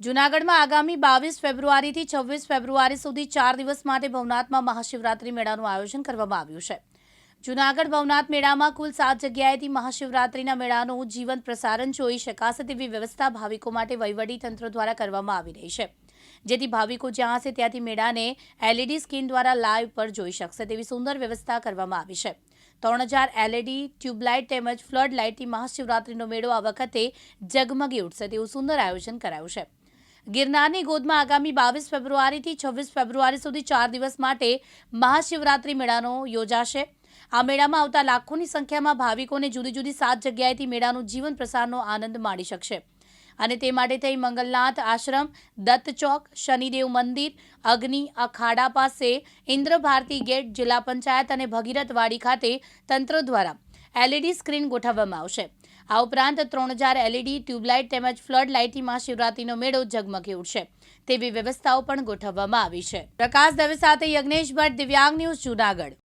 જૂનાગઢમાં આગામી બાવીસ ફેબ્રુઆરીથી છવ્વીસ ફેબ્રુઆરી સુધી ચાર દિવસ માટે ભવનાથમાં મહાશિવરાત્રી મેળાનું આયોજન કરવામાં આવ્યું છે. જૂનાગઢ ભવનાથ મેળામાં કુલ સાત જગ્યાએથી મહાશિવરાત્રીના મેળાનું જીવંત પ્રસારણ જોઈ શકાશે તેવી વ્યવસ્થા ભાવિકો માટે વહીવટી તંત્ર દ્વારા કરવામાં આવી રહી છે. જેથી ભાવિકો જ્યાં હશે ત્યાંથી મેળાને એલઈડી સ્ક્રીન દ્વારા લાઈવ પર જોઈ શકશે તેવી સુંદર વ્યવસ્થા કરવામાં આવી છે. ત્રણ હજાર એલઈડી, ટ્યુબલાઇટ તેમજ ફ્લડ લાઇટથી મહાશિવરાત્રીનો મેળો આ વખતે ઝગમગી ઉઠશે તેવું સુંદર આયોજન કરાયું છે. ગિરનારની ગોદમાં આગામી બાવીસ ફેબ્રુઆરીથી છવ્વીસ ફેબ્રુઆરી સુધી ચાર દિવસ માટે મહાશિવરાત્રી મેળાનો યોજાશે. આ મેળામાં આવતા લાખોની સંખ્યામાં ભાવિકોને જુદી જુદી સાત જગ્યાએથી મેળાનું જીવન પ્રસારનો આનંદ માણી શકશે. અને તે માટે થઈ મંગલનાથ આશ્રમ, દત્ત ચોક, શનિદેવ મંદિર, અગ્નિ, અખાડા પાસે ઇન્દ્ર ભારતી ગેટ, જિલ્લા પંચાયત અને ભગીરથવાડી ખાતે તંત્ર દ્વારા એલઈડી સ્ક્રીન ગોઠવવામાં આવશે. આ ઉપરાંત ત્રણ હજાર એલઈડી, ટ્યુબલાઇટ તેમજ ફ્લડ લાઇટથી શિવરાત્રીનો મેળો ઝગમગી ઉઠશે. તેવી વ્યવસ્થાઓ પણ ગોઠવવામાં આવી છે. પ્રકાશ દવે સાથે યજ્ઞેશ ભટ્ટ દિવ્યાંગ ન્યૂઝ જૂનાગઢ.